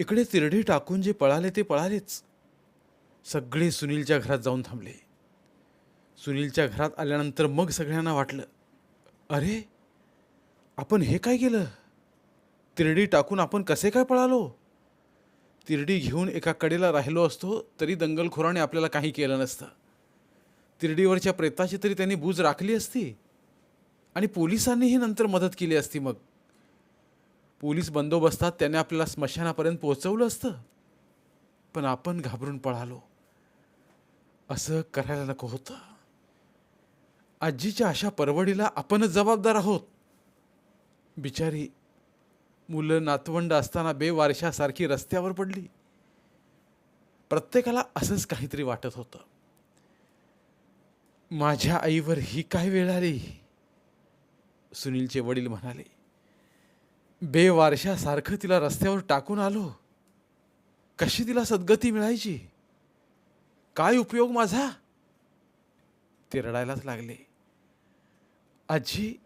इकडे तिरडी टाकून जे पळाले ते पळालेच. सगळे सुनीलच्या घरात जाऊन थांबले. सुनीलच्या घरात आल्यानंतर मग सगळ्यांना वाटलं अरे आपण हे काय केलं? तिरडी टाकून आपण कसे काय पळालो? तिरडी घेऊन एका कडेला राहिलो असतो तरी दंगलखोराने आपल्याला काही केलं नसतं. तिरडीवरच्या प्रेताची तरी त्यांनी बूज राखली असती आणि पोलिसांनीही नंतर मदत केली असती मग. पोलीस बंदोबस्तात त्याने आपल्याला स्मशानापर्यंत पोहोचवलं असतं. पण आपण घाबरून पळालो. असं करायला नको होतं. आजीच्या अशा परवडीला आपणच जबाबदार आहोत. बिचारी मुलं नातवंड असताना बेवारशासारखी रस्त्यावर पडली. प्रत्येकाला असंच काहीतरी वाटत होतं. माझ्या आईवर ही काय वेळ आली? सुनीलचे वडील म्हणाले बेवारशासारखं तिला रस्त्यावर टाकून आलो. कशी तिला सद्गती मिळायची? काय उपयोग माझा? ते रडायलाच लागले. आजी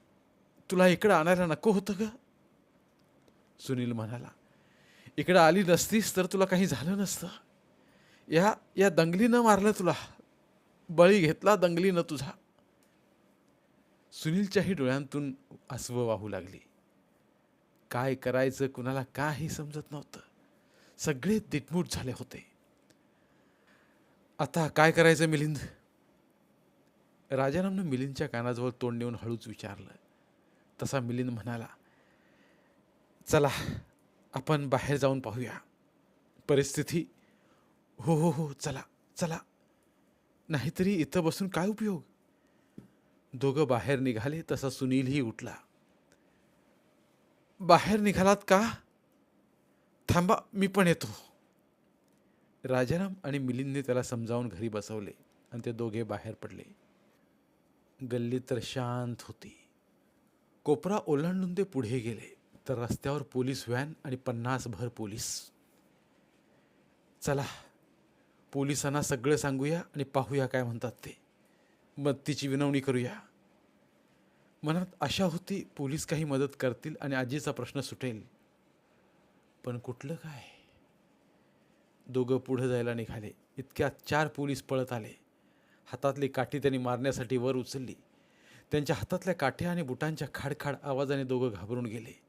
तुला इकडं आणायला नको होतं ग? सुनील म्हणाला. इकडं आली नसतीस तर तुला काही झालं नसतं. या या दंगलीनं मारलं तुला. बळी घेतला दंगलीनं तुझा. सुनीलच्याही डोळ्यांतून आसवं वाहू लागली. काय करायचं कुणाला काही समजत नव्हतं. सगळे दिटमूट झाले होते. आता काय करायचं मिलिंद? राजारामनं मिलिंदच्या कानाजवळ तोंड नेऊन हळूच विचारलं. तसा मिलिंद म्हणाला चला आपण बाहेर जाऊन पाहूया. परिस्थिती हो हो हो चला चला. नाहीतरी इथं बसून काय उपयोग? दोघं बाहेर निघाले तसा सुनीलही उठला. बाहेर निघालात का? थांबा मी पण येतो. राजाराम आणि मिलिंदने त्याला समजावून घरी बसवले आणि ते दोघे बाहेर पडले. गल्ली तर शांत होती. कोपरा ओलांडून ते पुढे गेले. तर रस्त्यावर पोलीस व्हॅन आणि पन्नास भर पोलीस. चला पोलिसांना सगळं सांगूया आणि पाहूया काय म्हणतात ते. मदतीची विनवणी करूया. मनात आशा होती पोलीस काही मदत करतील आणि आजीचा प्रश्न सुटेल. पण कुठलं काय? दोघं पुढं जायला निघाले. इतक्यात चार पोलीस पळत आले. हातातली काठी त्यांनी मारण्यासाठी वर उचलली. त्यांच्या हातातल्या काठ्या आणि बुटांच्या खाडखाड आवाजाने दोघं घाबरून गेले.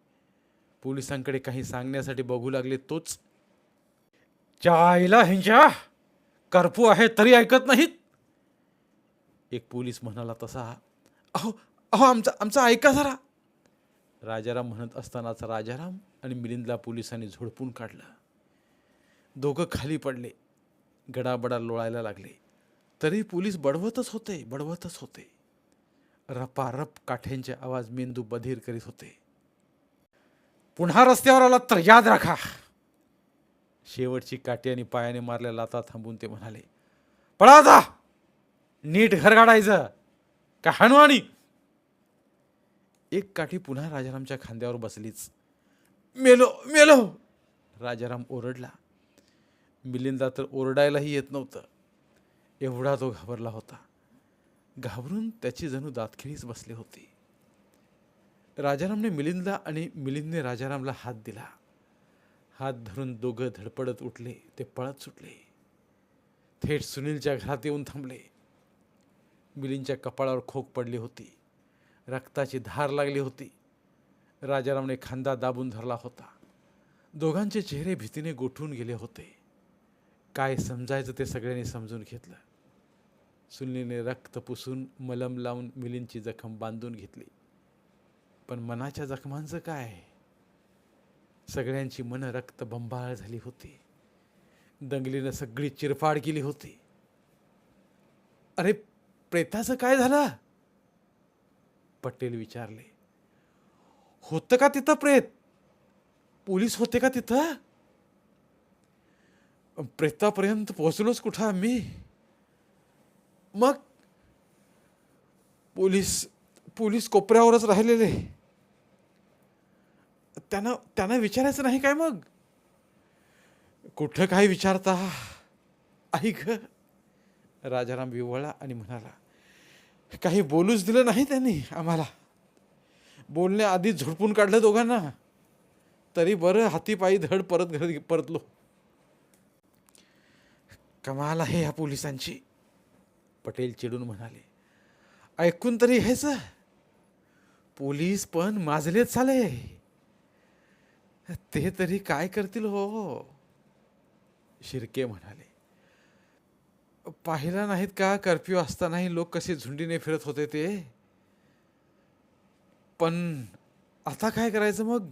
पोलिसांकडे काही सांगण्यासाठी बघू लागले तोच चायला ह्यांच्या करपू आहे तरी ऐकत नाहीत. एक पोलीस म्हणाला तसा अहो अहो आमचा आमचा ऐका जरा. राजाराम म्हणत असतानाच राजाराम आणि मिलिंदला पोलिसांनी झोडपून काढलं. दोघं खाली पडले. गडाबडा लोळायला लागले. तरी पोलीस बडवतच होते बडवतच होते. रपारप काठ्यांचे आवाज मेंदू बधीर करीत होते. पुन्हा रस्त्यावर आलात तर याद राखा. शेवटची काठी आणि पायाने मारल्या लाता थांबून ते म्हणाले पळा जा. नीट घर काढायचं का हनुमानी एक काठी पुन्हा राजारामच्या खांद्यावर बसलीच. मेलो मेलो! राजाराम ओरडला. मिलिंदा तर ओरडायलाही येत नव्हतं. एवढा तो घाबरला होता. घाबरून त्याची जणू दातखिळीच बसली होती. राजारामने मिलिंदला आणि मिलिंदने राजारामला हात दिला. हात धरून दोघं धडपडत उठले ते पळत सुटले. थेट सुनीलच्या घरात येऊन थांबले. मिलिंदच्या कपाळावर खोक पडली होती. रक्ताची धार लागली होती. राजारामने खांदा दाबून धरला होता. दोघांचे चेहरे भीतीने गोठून गेले होते. काय समजायचं ते सगळ्यांनी समजून घेतलं. सुनीलने रक्त पुसून मलम लावून मिलींची जखम बांधून घेतली. पण मनाच्या जखमांचं काय? सगळ्यांची मन रक्त बंबाळ झाली होती. दंगलीनं सगळी चिरफाड केली होती. अरे प्रेताचं काय झालं? पटेल विचारले होतं का तिथं प्रेत? पोलीस होते का तिथं? प्रेतापर्यंत पोहोचलोच कुठं आम्ही? मग पोलीस पोलीस कोपऱ्यावरच राहिलेले. त्यांना त्यांना विचारायचं नाही काय मग? कुठं काय विचारता? ऐक राजाराम विवळा आणि म्हणाला काही बोलूच दिलं नाही त्यांनी आम्हाला. बोलण्याआधीच झुडपून काढलं दोघांना. तरी बरं हातीपायी धड परत घरी परतलो. कमाल आहे या पोलिसांची. पटेल चिडून म्हणाले ऐकून तरी हेच पोलीस पण माजलेच झाले. ते तरी काय करतील हो? शिर्के म्हणाले पाहिला नाहीत का? कर्फ्यू असतानाही लोक कसे झुंडीने फिरत होते ते? पण आता काय करायचं मग?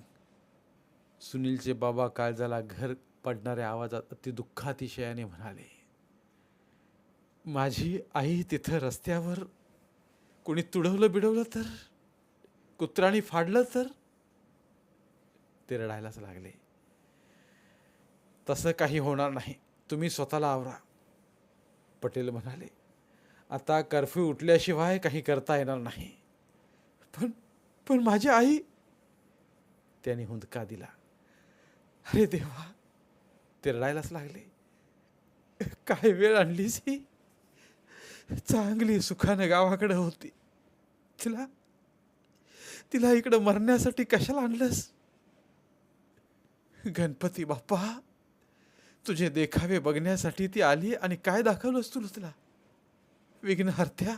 सुनीलचे बाबा काळजाला घर पडणाऱ्या आवाजात अति दुःखातिशयाने म्हणाले माझी आई तिथं रस्त्यावर कोणी तुडवलं बिडवलं तर? कुत्राणी फाडलं तर? ते रडायलाच लागले तसं काही होणार नाही. तुम्ही स्वतःला आवरा. पटेल म्हणाले आता कर्फ्यू उठल्याशिवाय काही करता येणार नाही. पण पण माझी आई त्याने हुंदका दिला. अरे देवा ते रडायलाच लागले. काय वेळ आणलीस ही? चांगली सुखानं गावाकडे होती. तिला तिला इकडं मरण्यासाठी कशाला आणलंस? गणपती बाप्पा तुझे देखावे बघण्यासाठी ती आली आणि काय दाखवलंस तुला तिला? विघ्नहर्त्या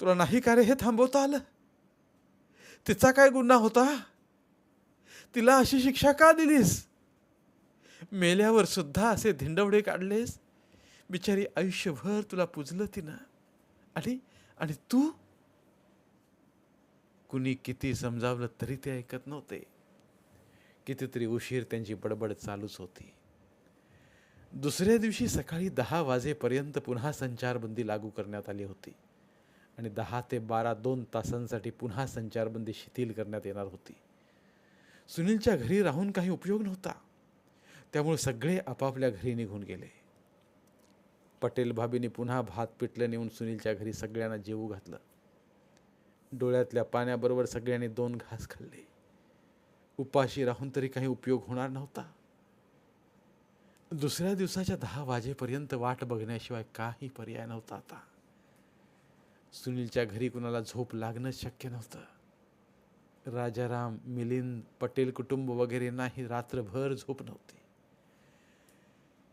तुला नाही का रे हे थांबवता आलं? तिचा काय गुन्हा होता? तिला अशी शिक्षा का दिलीस? मेल्यावर सुद्धा असे धिंडवडे काढलेस? बिचारी आयुष्यभर तुला पुजलं तिनं. आणि आणि तू? कुणी किती समजावलं तरी ते ऐकत नव्हते. कितीतरी उशीर त्यांची बडबड चालूच होती. दुसऱ्या दिवशी सकाळी दहा वाजेपर्यंत पुन्हा संचारबंदी लागू करण्यात आली होती. आणि दहा ते बारा दोन तासांसाठी पुन्हा संचारबंदी शिथिल करण्यात येणार होती. सुनीलच्या घरी राहून काही उपयोग नव्हता. त्यामुळे सगळे आपापल्या घरी निघून गेले. पटेल भाभीने पुन्हा भात पिटलं नेऊन सुनीलच्या घरी सगळ्यांना जेवू घातलं. डोळ्यातल्या पाण्याबरोबर सगळ्यांनी दोन घास खाल्ले. उपाशी राहून तरी काही उपयोग होणार नव्हता. दुसऱ्या दिवसाच्या दहा वाजेपर्यंत वाट बघण्याशिवाय काही पर्याय नव्हता आता. सुनीलच्या घरी कुणाला झोप लागणं शक्य नव्हतं. राजाराम मिलिंद पटेल कुटुंब वगैरे नाही रात्रभर झोप नव्हती.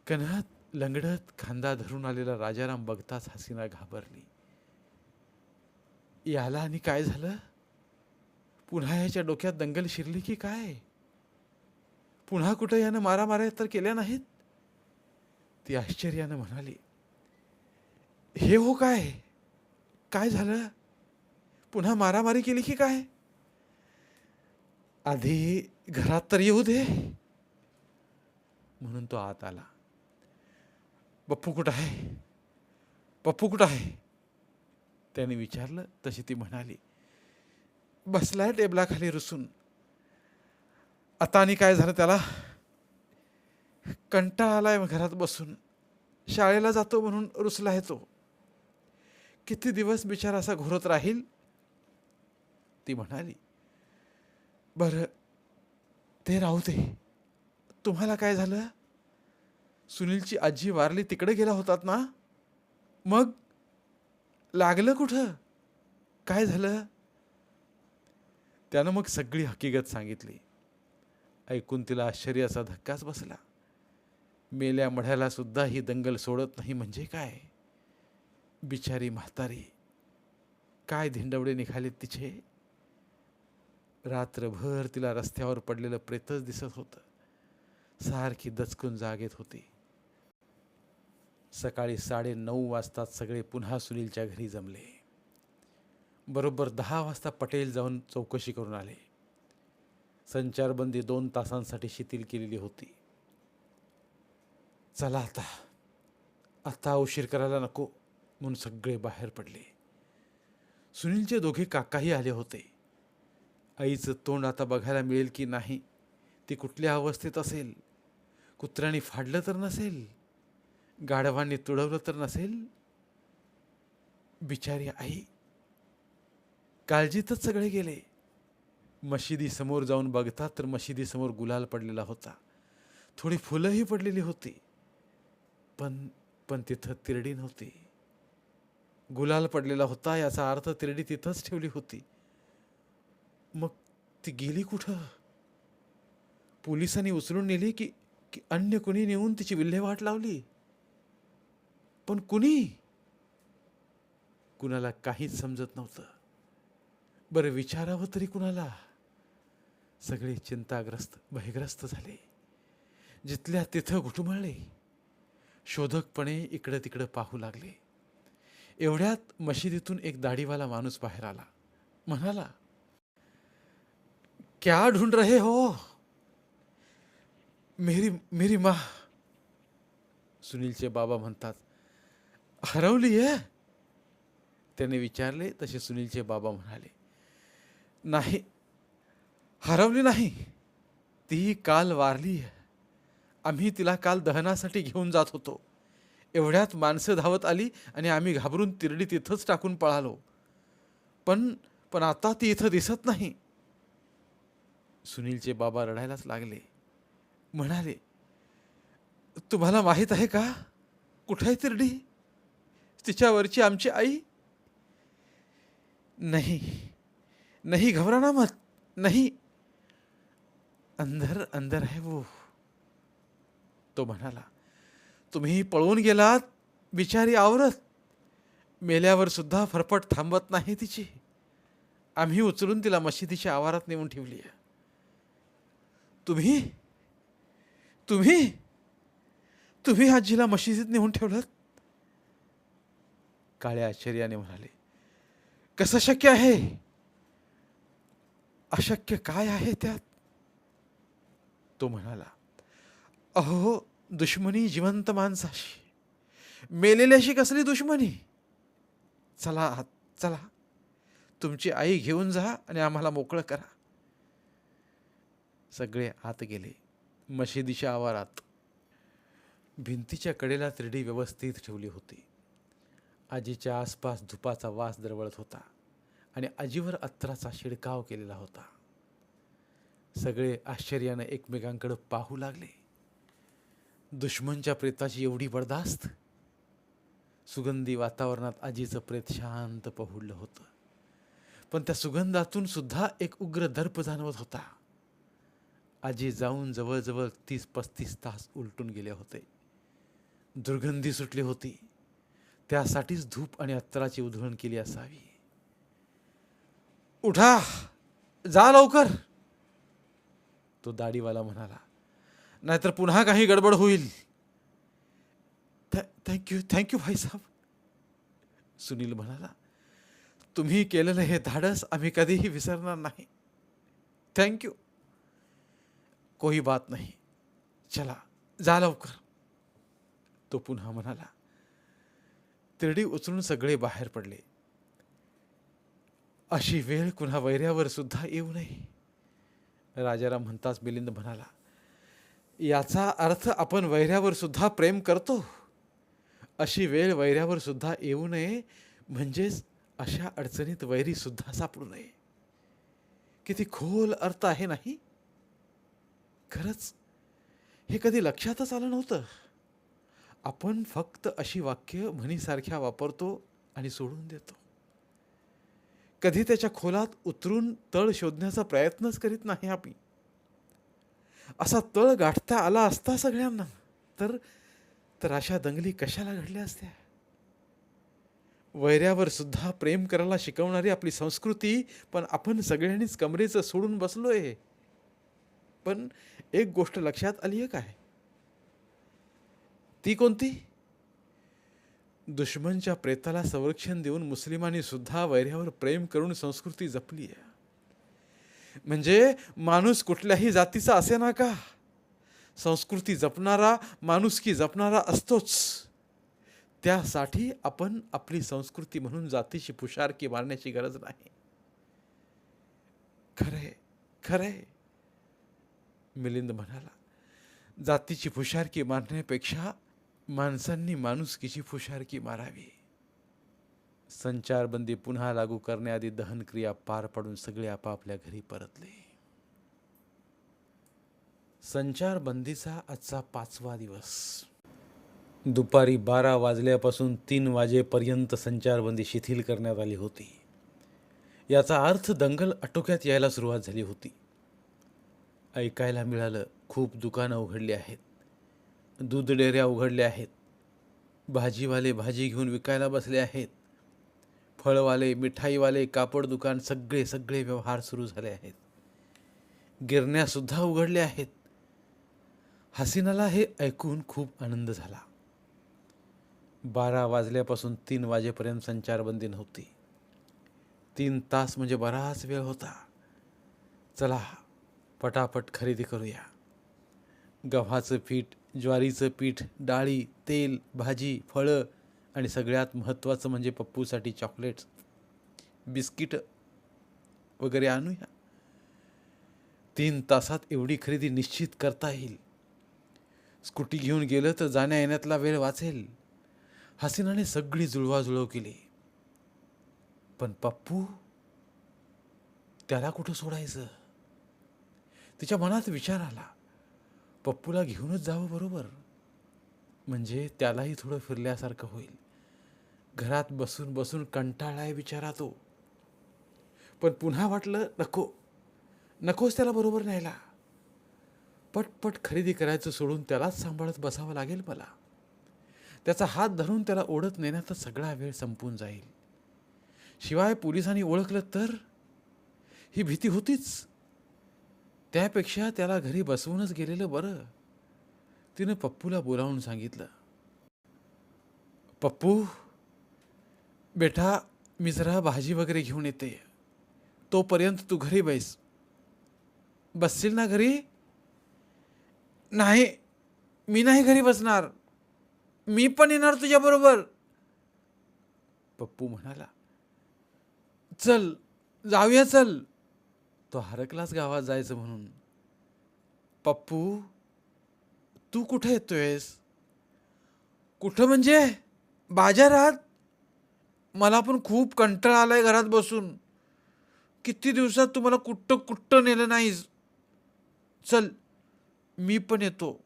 कन्हात लंगडत खांदा धरून आलेला राजाराम बघताच हसीना घाबरली. याला आणि काय झालं? पुन्हा याच्या डोक्यात दंगल शिरली की काय? पुन्हा कुठं यानं मारामाऱ्या तर केल्या नाहीत? ती आश्चर्यानं म्हणाली हे हो काय? काय झालं? पुन्हा मारामारी केली की काय? आधी घरात तर येऊ दे. म्हणून तो आत आला. पप्पू कुठं आहे? पप्पू कुठं आहे? त्याने विचारलं. तशी ती म्हणाली बसलाय टेबलाखाली रुसून. आता आणि काय झालं त्याला? कंटाळा आलाय मग घरात बसून. शाळेला जातो म्हणून रुसला येतो किती दिवस बिचारा असा घोरत राहील? ती म्हणाली बरं ते राहू दे. तुम्हाला काय झालं? सुनीलची आजी वारली तिकडे गेला होतात ना? मग? लागलं कुठं? काय झालं? त्यानं मग सगळी हकीकत सांगितली. ऐकून तिला आश्चर्याचा धक्काच बसला. मेल्या मढ्याला सुद्धा ही दंगल सोडत नाही म्हणजे काय? बिचारी म्हातारी काय धिंडवडे निघाले तिचे? रात्रभर तिला रस्त्यावर पडलेलं प्रेतच दिसत होतं. सारखी दचकून जागेत होती. सकाळी साडे नऊ वाजता सगळे पुन्हा सुनीलच्या घरी जमले. बरोबर दहा वाजता पटेल जाऊन चौकशी करून आले. संचारबंदी दोन तासांसाठी शिथिल केलेली होती. चला आता. आता उशीर करायला नको म्हणून सगळे बाहेर पडले. सुनीलचे दोघे काकाही आले होते. आईचं तोंड आता बघायला मिळेल की नाही ती कुठल्या अवस्थेत असेल? कुत्र्याने फाडलं तर नसेल? गाढवांनी तुडवलं तर नसेल? बिचारी आई काळजीतच सगळे गेले. मशिदीसमोर जाऊन बघतात तर मशिदीसमोर गुलाल पडलेला होता. थोडी फुलंही पडलेली होती. पण पण तिथं तिरडी नव्हती. गुलाल पडलेला होता याचा अर्थ तिरडी तिथंच ठेवली होती. मग ती गेली कुठं? पोलिसांनी उचलून नेली की की अन्य कुणी नेऊन तिची विल्हेवाट लावली? पण कुणी? कुणाला काहीच समजत नव्हतं. बरं विचारावं तरी कुणाला? सगळे चिंताग्रस्त भयग्रस्त झाले. जिथल्या तिथं घुटमळले. शोधकपणे इकडं तिकडं पाहू लागले. एवढ्यात मशिदीतून एक दाढीवाला माणूस बाहेर आला. म्हणाला क्या ढूंढ रहे हो? मेरी मेरी माँ. सुनीलचे बाबा म्हणतात हरवली आहे. त्याने विचारले तसे सुनीलचे बाबा म्हणाले नाही हरवली नाही. ती काल वारली आहे. आम्ही तिला काल दहनासाठी घेऊन जात होतो. एवढ्यात माणसं धावत आली आणि आम्ही घाबरून तिरडी तिथंच टाकून पळालो. पण पण आता ती इथं दिसत नाही. सुनीलचे बाबा रडायलाच लागले. म्हणाले तुम्हाला माहीत आहे का? कुठे आहे तिरडी? तिच्यावरची आमची आई? नाही. नहीं घबराना मत. नहीं. अंदर अंदर है वो. तो म्हणाला तुम्ही पळून गेलात बिचारी आवरत. मेल्यावर सुद्धा फरफट थांबत नाही तिची. आम्ही उचलून तिला मशिदीच्या आवारात नेऊन ठेवली आहे. तुम्ही? तुम्ही? तुम्ही आजीला मशिदीत नेऊन ठेवलं काळ्या आश्चर्याने म्हणाले कसं शक्य आहे? अशक्य काय आहे त्यात? तो म्हणाला अहो दुश्मनी जिवंत माणसाशी. मेलेल्याशी कसली दुश्मनी? चला आत, चला. तुमची आई घेऊन जा आणि आम्हाला मोकळं करा. सगळे आत गेले मशिदीच्या आवारात. भिंतीच्या कडेला तिरडी व्यवस्थित ठेवली होती. आजीच्या आसपास धुपाचा वास दरवळत होता आणि आजीवर अत्तराचा शिडकाव केलेला होता. सगळे आश्चर्यानं एकमेकांकडे पाहू लागले. दुश्मनच्या प्रेताची एवढी बर्दास्त? सुगंधी वातावरणात आजीचं प्रेत शांत पहुडलं होतं. पण त्या सुगंधातून सुद्धा एक उग्र दर्प जाणवत होता. आजी जाऊन जवळजवळ तीस पस्तीस तास उलटून गेले होते. दुर्गंधी सुटली होती. त्यासाठीच धूप आणि अत्तराची उधळण केली असावी. उठा! जा लवकर! तो दाढीवाला म्हणाला. नाहीतर पुन्हा काही गडबड होईल. थँक्यू थँक्यू भाईसाहेब सुनील म्हणाला तुम्ही केलेलं हे धाडस आम्ही कधीही विसरणार नाही. थँक्यू कोई बात नाही. चला जा लवकर. तो पुन्हा म्हणाला तिरडी उचलून सगळे बाहेर पडले. अशी वेळ कुणा वैऱ्यावर सुद्धा येऊ नये. राजाराम म्हणताच मिलिंद म्हणाला याचा अर्थ आपण वैऱ्यावर सुद्धा प्रेम करतो. अशी वेळ वैऱ्यावर सुद्धा येऊ नये. म्हणजेच अशा अडचणीत वैरी सुद्धा सापडू नये. किती खोल अर्थ आहे नाही? खरंच हे कधी लक्षातच आलं नव्हतं. आपण फक्त अशी वाक्य म्हणीसारख्या वापरतो आणि सोडून देतो. कधी त्याच्या खोलात उतरून तळ शोधण्याचा प्रयत्नच करीत नाही आम्ही. असा तळ गाठता आला असता सगळ्यांना. तर तर अशा दंगली कशाला घडल्या असत्या? वैऱ्यावर सुद्धा प्रेम करायला शिकवणारी आपली संस्कृती पण आपण सगळ्यांनीच कमरेचं सोडून बसलोय. पण एक गोष्ट लक्षात आली आहे काय? ती कोणती? दुश्मनच्या प्रेताला संरक्षण देऊन मुस्लिमांनी सुद्धा वैऱ्यावर प्रेम करून संस्कृती जपली आहे. म्हणजे माणूस कुठल्याही जातीचा असे ना का? संस्कृती जपणारा माणुसकी जपणारा असतोच. त्यासाठी आपण आपली संस्कृती म्हणून जातीची पुशारकी मारण्याची गरज नाही. खरंय खरंय. मिलिंद म्हणाला जातीची फुशारकी मारण्यापेक्षा माणसांनी माणुसकीची फुशारकी मारावी. संचारबंदी पुन्हा लागू करण्याआधी दहनक्रिया पार पाडून सगळे आपापल्या घरी परतले. संचारबंदीचा आजचा पाचवा दिवस. दुपारी बारा वाजल्यापासून तीन वाजेपर्यंत संचारबंदी शिथिल करण्यात आली होती. याचा अर्थ दंगल आटोक्यात यायला सुरुवात झाली होती. ऐकायला मिळालं खूप दुकानं उघडली आहेत. दूध डेऱ्या उघडल्या आहेत. भाजीवाले भाजी घेऊन विकायला बसले आहेत. फळवाले मिठाईवाले कापड दुकान सगळे सगळे व्यवहार सुरू झाले आहेत. गिरण्यासुद्धा उघडल्या आहेत. हसीनाला हे ऐकून खूप आनंद झाला. बारा वाजल्यापासून तीन वाजेपर्यंत संचारबंदी नव्हती. तीन तास म्हणजे बराच वेळ होता. चला पटापट खरेदी करूया. गव्हाचं पीठ ज्वारीचं पीठ डाळी तेल भाजी फळं आणि सगळ्यात महत्त्वाचं म्हणजे पप्पूसाठी चॉकलेट्स बिस्किट वगैरे आणूया. तीन तासात एवढी खरेदी निश्चित करता येईल. स्कूटी घेऊन गेलं तर जाण्या येण्यातला वेळ वाचेल. हसीनाने सगळी जुळवाजुळव केली. पण पप्पू त्याला कुठं सोडायचं? तिच्या मनात विचार आला. पप्पूला घेऊनच जावं बरोबर. म्हणजे त्यालाही थोडं फिरल्यासारखं होईल. घरात बसून बसून कंटाळाय विचारा तो. पण पुन्हा वाटलं नको नकोच त्याला बरोबर न्यायला. पटपट खरेदी करायचं सोडून त्यालाच सांभाळत बसावं लागेल मला. त्याचा हात धरून त्याला ओढत नेण्याचा सगळा वेळ संपून जाईल. शिवाय पोलिसांनी ओळखलं तर ही भीती होतीच. त्यापेक्षा त्याला घरी बसवूनच गेलेलं बरं. तिनं पप्पूला बोलावून सांगितलं पप्पू बेटा मी जरा भाजी वगैरे घेऊन येते. तोपर्यंत तू घरी बैस. बसशील ना घरी? नाही मी नाही घरी बसणार. मी पण येणार तुझ्याबरोबर पप्पू म्हणाला चल जाऊया चल. तो हरकलाच गावात जायचं म्हणून. पप्पू तू कुठे येतोयस? कुठं म्हणजे? बाजारात? मला पण खूप कंटाळा आला आहे घरात बसून. किती दिवसात तुम्हाला कुठं कुठं नेलं नाहीस? चल मी पण येतो.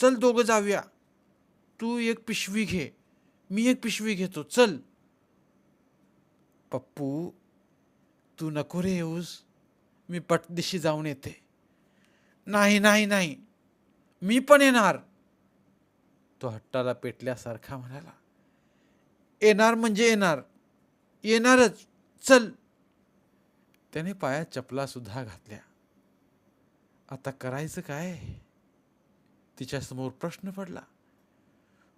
चल दोघं जाऊया. तू एक पिशवी घे. मी एक पिशवी घेतो. चल. पप्पू तू नको रे येऊस. मी पटदिशी जाऊन येते. नाही नाही नाही. मी पण येणार. तो हट्टाला पेटल्यासारखा म्हणाला. येणार म्हणजे येणार. येणारच. चल. त्याने पायात चपलासुद्धा घातल्या. आता करायचं काय? तिच्यासमोर प्रश्न पडला.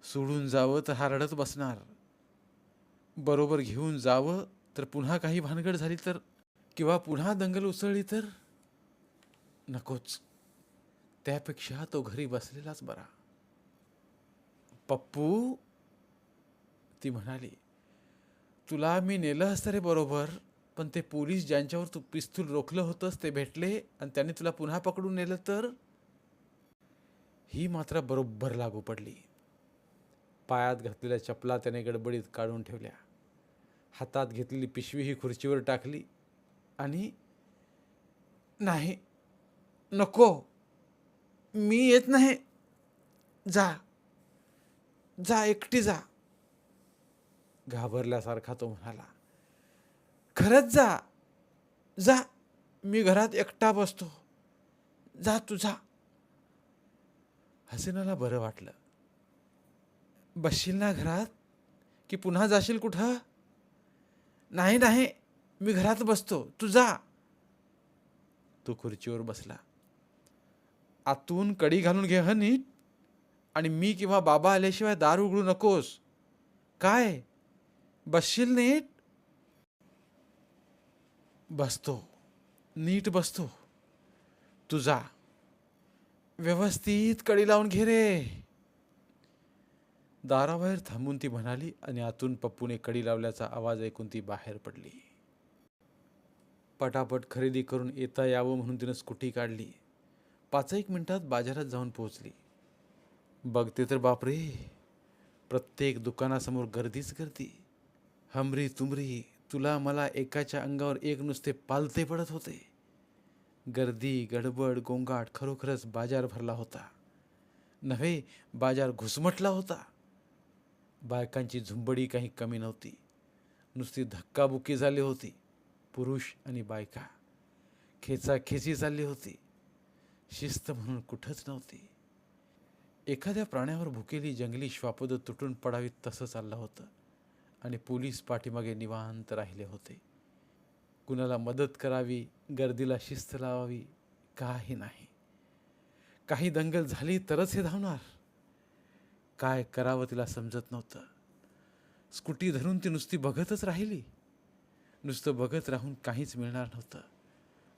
सोडून जावं तर हरडत बसणार. बरोबर घेऊन जावं तर पुन्हा काही भानगड झाली तर? किंवा पुन्हा दंगल उसळली तर? नकोच. त्यापेक्षा तो घरी बसलेलाच बरा. पप्पू ती म्हणाली तुला मी नेलं असतं रे बरोबर पण ते पोलीस ज्यांच्यावर तू पिस्तूल रोखलं होतंस ते भेटले आणि त्यांनी तुला पुन्हा पकडून नेलं तर? ही मात्र बरोबर लागू पडली. पायात घातलेल्या चपला त्याने गडबडीत काढून ठेवल्या. हातात घेतलेली पिशवी ही खुर्चीवर टाकली आणि नाही नको मी येत नाही. जा जा एकटी जा. घाबरल्यासारखा तो म्हणाला खरंच जा जा मी घरात एकटा बसतो. जा तुझा हसीनाला बरं वाटलं. बसशील ना घरात? की पुन्हा जाशील कुठं? नाही नाही मी घरात बसतो. तू जा. तो खुर्चीवर बसला. आतून कडी घालून घे ह नीट. आणि मी किंवा बाबा आल्याशिवाय दार उघडू नकोस. काय? बसशील नीट? बसतो. नीट बसतो. तुझा. व्यवस्थित कडी लावून घे रे. दाराबाहेर थांबून ती म्हणाली आणि आतून पप्पूने कडी लावल्याचा आवाज ऐकून ती बाहेर पडली. पटापट खरेदी करून येता यावं म्हणून तिनं स्कूटी काढली. पाच एक मिनिटात बाजारात जाऊन पोहोचली. बघते तर बापरे प्रत्येक दुकानासमोर गर्दीच गर्दी. हमरी तुमरी तुला मला एकाच्या अंगावर एक नुसते पालते पडत होते. गर्दी गडबड गोंगाट खरोखरच बाजार भरला होता. नव्हे बाजार घुसमटला होता. बायकांची झुंबडी काही कमी नव्हती. नुसती धक्काबुक्की झाली होती. पुरुष आणि बायका. खेचाखेची चालली होती. शिस्त म्हणून कुठंच नव्हती. एखाद्या प्राण्यावर भुकेली जंगली श्वापद तुटून पडावीत तसं चाललं होतं. आणि पोलीस पाठीमागे निवांत राहिले होते. कुणाला मदत करावी गर्दीला शिस्त लावावी काही नाही. काही दंगल झाली तरच हे धावणार. काय करावं तिला समजत नव्हतं. स्कूटी धरून ती नुसती बघतच राहिली. नुसतं बघत राहून काहीच मिळणार नव्हतं.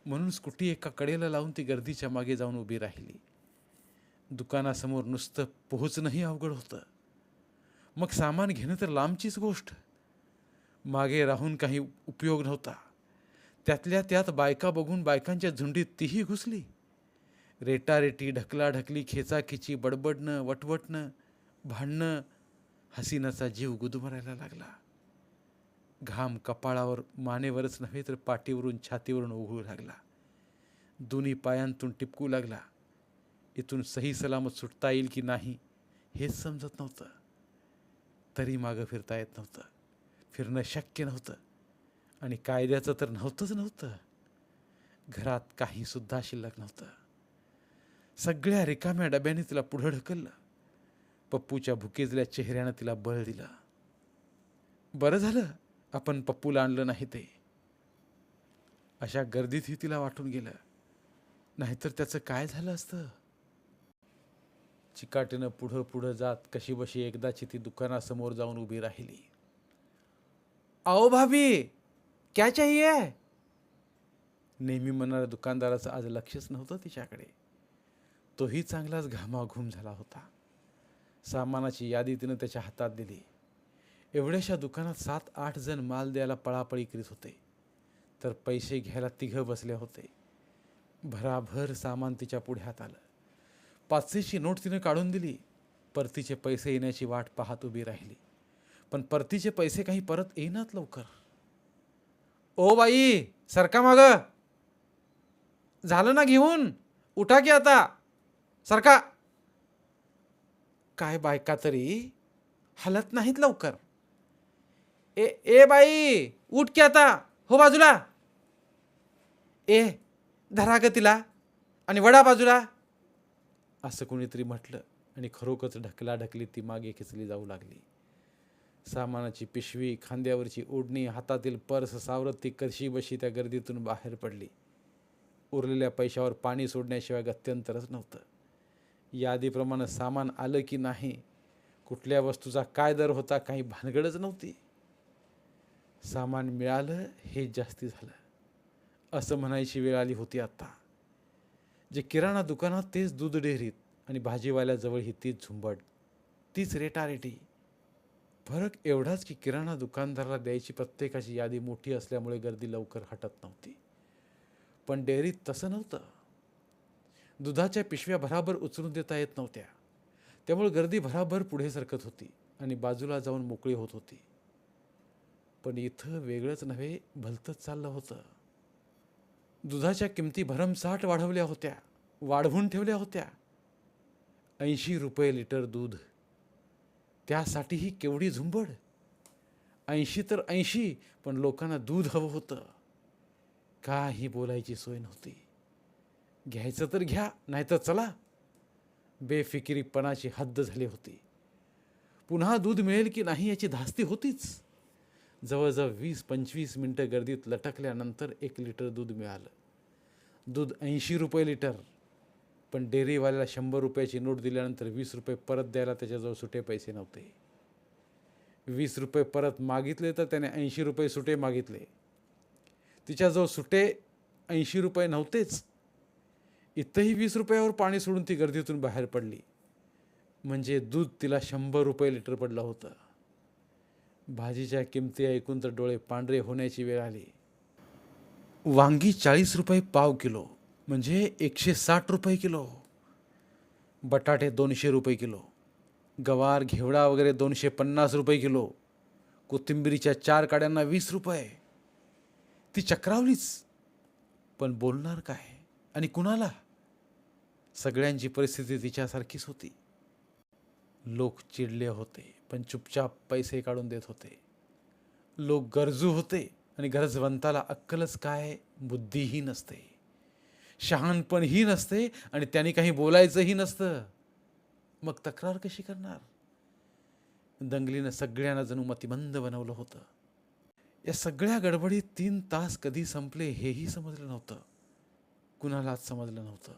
म्हणून स्कूटी एका कडेला लावून ती गर्दीच्या मागे जाऊन उभी राहिली. दुकानासमोर नुसतं पोहोचणंही अवघड होतं. मग सामान घेणं तर लांबचीच गोष्ट. मागे राहून काही उपयोग नव्हता. त्यातल्या त्यात बायका बघून बायकांच्या झुंडीत तीही घुसली. रेटारेटी ढकलाढकली खेचाखेची बडबडणं वटवटणं भांडणं हसीनाचा जीव गुदमरायला लागला. घाम कपाळावर मानेवरच नव्हे तर पाठीवरून छातीवरून उघडू लागला. दोन्ही पायांतून टिपकू लागला. इथून सही सलामत सुटता येईल की नाही हेच समजत नव्हतं. तरी मागं फिरता येत नव्हतं. फिरणं शक्य नव्हतं. आणि कायद्याचं तर नव्हतंच नव्हतं. घरात काहीसुद्धा शिल्लक नव्हतं. सगळ्या रिकाम्या डब्याने तिला पुढं ढकललं. पप्पूच्या भुकेजल्या चेहऱ्यानं तिला बळ दिलं. बरं झालं आपण पप्पूला आणलं नाही ते. अशा गर्दीतही तिला वाटून गेलं. नाहीतर त्याचं काय झालं असतं? चिकाटीनं पुढं पुढं जात कशी बशी एकदाची ती दुकानासमोर जाऊन उभी राहिली. आओ भाभी क्या चाहिए? नेहमी म्हणणाऱ्या दुकानदाराचं आज लक्षच नव्हतं तिच्याकडे. तोही चांगलाच घामाघूम झाला होता. सामानाची यादी तिनं त्याच्या हातात दिली. एवढ्याशा दुकानात सात आठ जण माल द्यायला पळापळी करीत होते. तर पैसे घ्यायला तिघं बसले होते. भराभर सामान तिच्या पुढ्यात आलं. पाचशेची नोट तिनं काढून दिली. परतीचे पैसे येण्याची वाट पाहत उभी राहिली. पण परतीचे पैसे काही परत येईनात लवकर. ओ बाई सरका माग. झालं ना घेऊन? उठा की आता. सरका. काय बायका तरी हलत नाहीत लवकर. ए ए बाई उठ की आता. हो बाजूला. ए धरा ग तिला. आणि वडा बाजूला. असं कोणीतरी म्हटलं आणि खरोखरच ढकला ढकली ती मागे खेचली जाऊ लागली. सामानाची पिशवी खांद्यावरची ओढणी हातातील पर्स सावरत ती करशी बशी त्या गर्दीतून बाहेर पडली. उरलेल्या पैशावर पाणी सोडण्याशिवाय गत्यंतरच नव्हतं. यादीप्रमाणे सामान आलं की नाही कुठल्या वस्तूचा काय दर होता काही भानगडच नव्हती. सामान मिळालं हे जास्ती झालं. असं म्हणायची वेळ आली होती आत्ता जे किराणा दुकानात तेच दूध डेअरीत आणि भाजीवाल्याजवळ ही तीच झुंबड तीच रेटारेटी. फरक एवढाच की किराणा दुकानदाराला द्यायची प्रत्येकाची यादी मोठी असल्यामुळे गर्दी लवकर हटत नव्हती. पण डेअरीत तसं नव्हतं. दुधाच्या पिशव्या भराभर उचलून देता येत नव्हत्या. त्यामुळे गर्दी भराभर पुढे सरकत होती आणि बाजूला जाऊन मोकळी होत होती. पण इथं वेगळंच नव्हे भलतंच चाललं होतं. दुधाच्या किमती भरमसाठ वाढवल्या होत्या. वाढवून ठेवल्या होत्या. ऐंशी रुपये लिटर दूध. त्यासाठीही केवढी झुंबड? ऐंशी तर ऐंशी पण लोकांना दूध हवं होतं. काही बोलायची सोय नव्हती. घ्यायचं तर घ्या नाहीतर चला. बेफिकिरीपणाची हद्द झाली होती. पुन्हा दूध मिळेल की नाही याची धास्ती होतीच. जवळजवळ वीस पंचवीस मिनटं गर्दीत लटकल्यानंतर एक लिटर दूध मिळालं. दूध ऐंशी रुपये लिटर. पण डेअरीवाल्याला शंभर रुपयाची नोट दिल्यानंतर वीस रुपये परत द्यायला त्याच्याजवळ सुटे पैसे नव्हते. वीस रुपये परत मागितले तर त्याने ऐंशी रुपये सुटे मागितले. तिच्याजवळ सुटे ऐंशी रुपये नव्हतेच. इथंही वीस रुपयावर पाणी सोडून ती गर्दीतून बाहेर पडली. म्हणजे दूध तिला शंभर रुपये लिटर पडलं होतं. भाजीच्या किमती ऐकून तर डोळे पांढरे होण्याची वेळ आली. वांगी चाळीस रुपये पाव किलो म्हणजे एकशे साठ रुपये किलो. बटाटे दोनशे रुपये किलो गवार घेवडा वगैरे दोनशे पन्नास रुपये किलो कोथिंबिरीच्या चार काड्यांना वीस रुपये. ती चक्रावलीच. पण बोलणार काय आणि कुणाला? सगळ्यांची परिस्थिती तिच्यासारखीच होती. लोक चिडले होते पण चुपचाप पैसे काढून देत होते. लोक गरजू होते आणि गरजवंताला अक्कलच काय? बुद्धीही नसते. शहाणपणही नसते आणि त्यांनी काही बोलायचंही नसतं. मग तक्रार कशी करणार? दंगलीनं सगळ्यांना जणू मतिमंद बनवलं होतं. या सगळ्या गडबडीत तीन तास कधी संपले हेही समजलं नव्हतं. कुणालाच समजलं नव्हतं.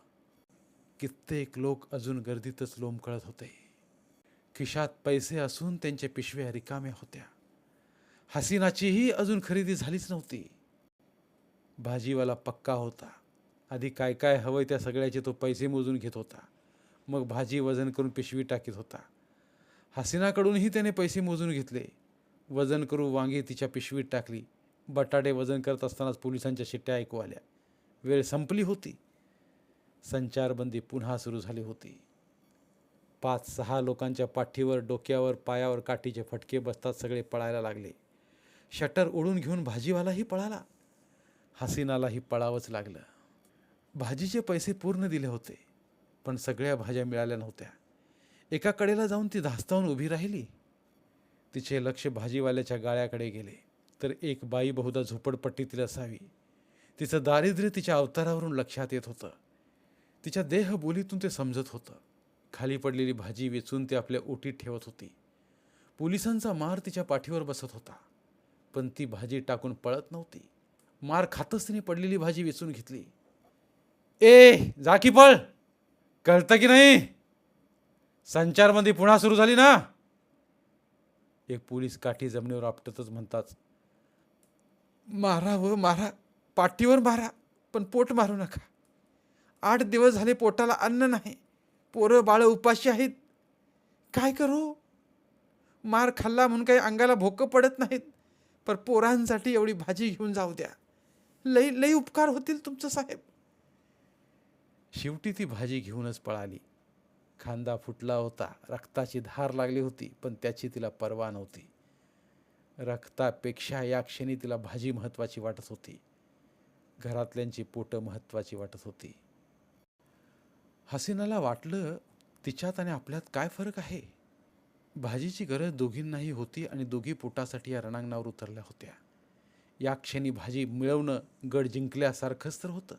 कित्येक लोक अजून गर्दीतच लोंबकळत होते. खिशात पैसे असून त्यांच्या पिशव्या रिकाम्या होत्या. हसीनाचीही अजून खरेदी झालीच नव्हती. भाजीवाला पक्का होता. आधी काय काय हवंय त्या सगळ्याचे तो पैसे मोजून घेत होता. मग भाजी वजन करून पिशवी टाकीत होता. हसीनाकडूनही त्याने पैसे मोजून घेतले. वजन करू वांगी तिच्या पिशवीत टाकली. बटाटे वजन करत असतानाच पोलिसांच्या शिट्ट्या ऐकू आल्या. वेळ संपली होती. संचारबंदी पुन्हा सुरू झाली होती. पाच सहा लोकांच्या पाठीवर डोक्यावर पायावर काठीचे फटके बसतात सगळे पळायला लागले. शटर ओढून घेऊन भाजीवालाही पळाला. हसीनालाही पळावंच लागलं. भाजीचे पैसे पूर्ण दिले होते पण सगळ्या भाज्या मिळाल्या नव्हत्या. एका कडेला जाऊन ती धास्तावून उभी राहिली. तिचे लक्ष भाजीवाल्याच्या गाळ्याकडे गेले तर एक बाई बहुधा झोपडपट्टीतील असावी. तिचं दारिद्र्य तिच्या अवतारावरून लक्षात येत होतं. तिच्या देहबोलीतून ते समजत होतं. खाली पडलेली भाजी वेचून ते आपल्या ओटीत ठेवत होती. पोलिसांचा मार तिच्या पाठीवर बसत होता पण ती भाजी टाकून पळत नव्हती. मार खातच तिने पडलेली भाजी वेचून घेतली. ए जा की पळ. कळतं की नाही? संचारबंदी पुन्हा सुरू झाली ना? एक पोलीस काठी जमिनीवर आपटतच म्हणतात मारा व मारा. पाठीवर मारा पण पोट मारू नका. आठ दिवस झाले पोटाला अन्न नाही. पोरं बाळं उपाशी आहेत. काय करू? मार खाल्ला म्हणून काही अंगाला भोकं पडत नाहीत. पण पोरांसाठी एवढी भाजी घेऊन जाऊ द्या. लई लई उपकार होतील तुमचं साहेब. शेवटी ती भाजी घेऊनच पळाली. खांदा फुटला होता. रक्ताची धार लागली होती पण त्याची तिला पर्वा नव्हती. रक्तापेक्षा या क्षणी तिला भाजी महत्त्वाची वाटत होती. घरातल्यांची पोटं महत्त्वाची वाटत होती. हसीनाला वाटलं तिच्यात आणि आपल्यात काय फरक आहे? भाजीची गरज दोघींनाही होती आणि दोघी पोटासाठी या रणांगणावर उतरल्या होत्या. या क्षणी भाजी मिळवणं गड जिंकल्यासारखंच तर होतं.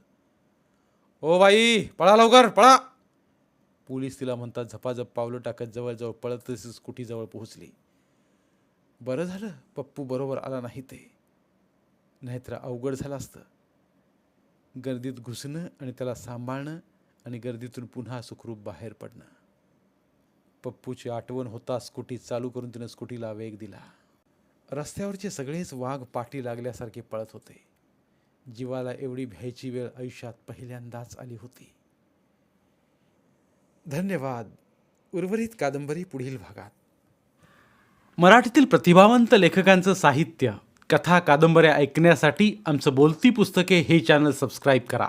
ओ बाई पळा लवकर पळा! पोलीस तिला म्हणतात झपाझप पावलं टाकत जवळजवळ पळत तशीच स्कूटीजवळ पोहोचली. बरं झालं पप्पू बरोबर आला नाही ते. नाहीतर अवघड झालं असतं. गर्दीत घुसणं आणि त्याला सांभाळणं आणि गर्दीतून पुन्हा सुखरूप बाहेर पडणं. पप्पूची आठवण होता स्कूटी चालू करून तिनं स्कूटीला वेग दिला. रस्त्यावरचे सगळेच वाघ पाठी लागल्यासारखे पळत होते. जीवाला एवढी भ्यायची वेळ आयुष्यात पहिल्यांदाच आली होती. धन्यवाद. उर्वरित कादंबरी पुढील भागात. मराठीतील प्रतिभावंत लेखकांचं साहित्य कथा कादंबऱ्या ऐकण्यासाठी आमचं बोलती पुस्तके हे चॅनल सबस्क्राईब करा.